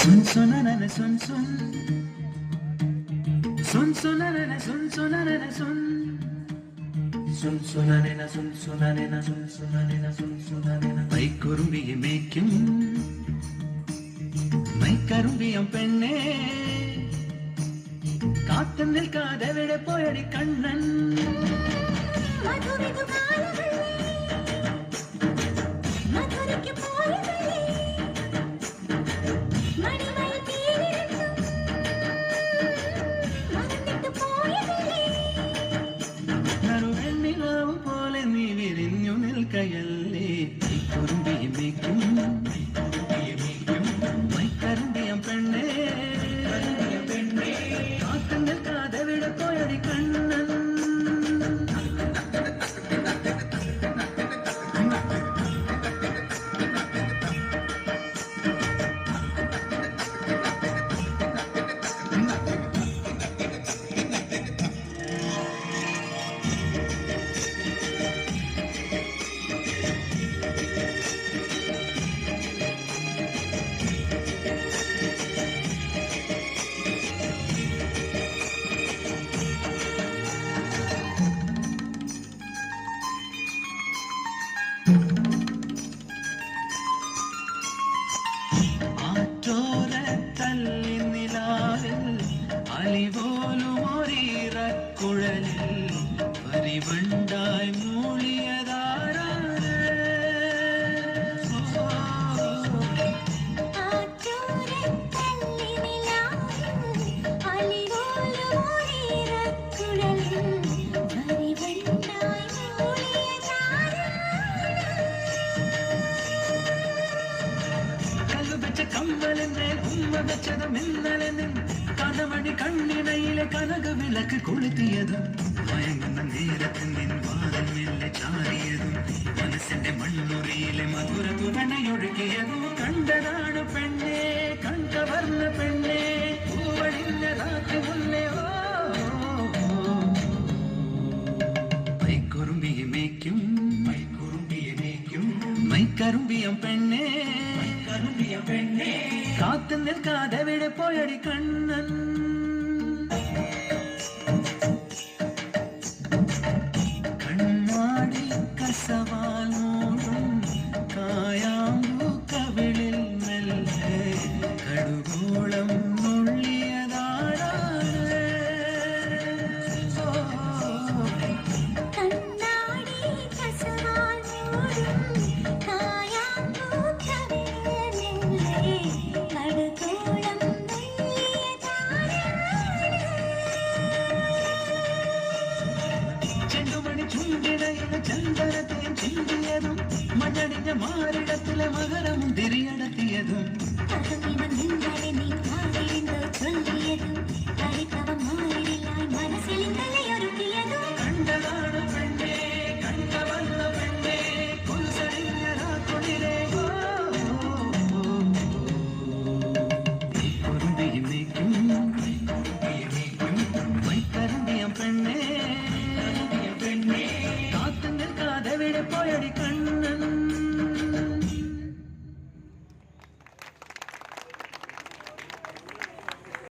Son sonarana son son Son sonarana son sonarana son Son sonarana son sonarana son sonarana son sonarana மைக்கரும்பியை மேய்க்கும் மைக்கரும்பியம் பெண்ணே காத்தம் நிற்காத விட போயடி கண்ணன் மதுரை காலங்கள் american ഉമ്മ മിന്നലെ നിൻ കനമണി കണ്ണിണയിലെ കനക വിളക്ക് കൊളുത്തിയതും മയങ്ങുന്ന നേരത്തിൽ നിൻ വാദം മെല്ലെ ചാരിയതും മനസ്സിന്റെ മണ്ണുറിയിലെ മധുര തുറണയൊഴുകിയതും കണ്ടതാണ് പെണ്ണെ കൺകവർന്ന പെണ്ണെ. രാത്രി മുന്നേ മൈക്കുറുമ്പിയെ മേയ്ക്കും മൈക്കുറുമ്പിയെ മേയ്ക്കും. മൈക്കറുമ്പിയം പെണ്ണേ മൈക്കറുമ്പിയ പെണ്ണേ காத்தல் நிற்காத விட போயடி கண்ணன். ചുണ്ടിടയിലെ ചന്ദനത്തെയും ചിന്തിയതും മഞ്ഞടിഞ്ഞ മാറിടത്തിലെ മകരമും തിരിയടത്തിയതും.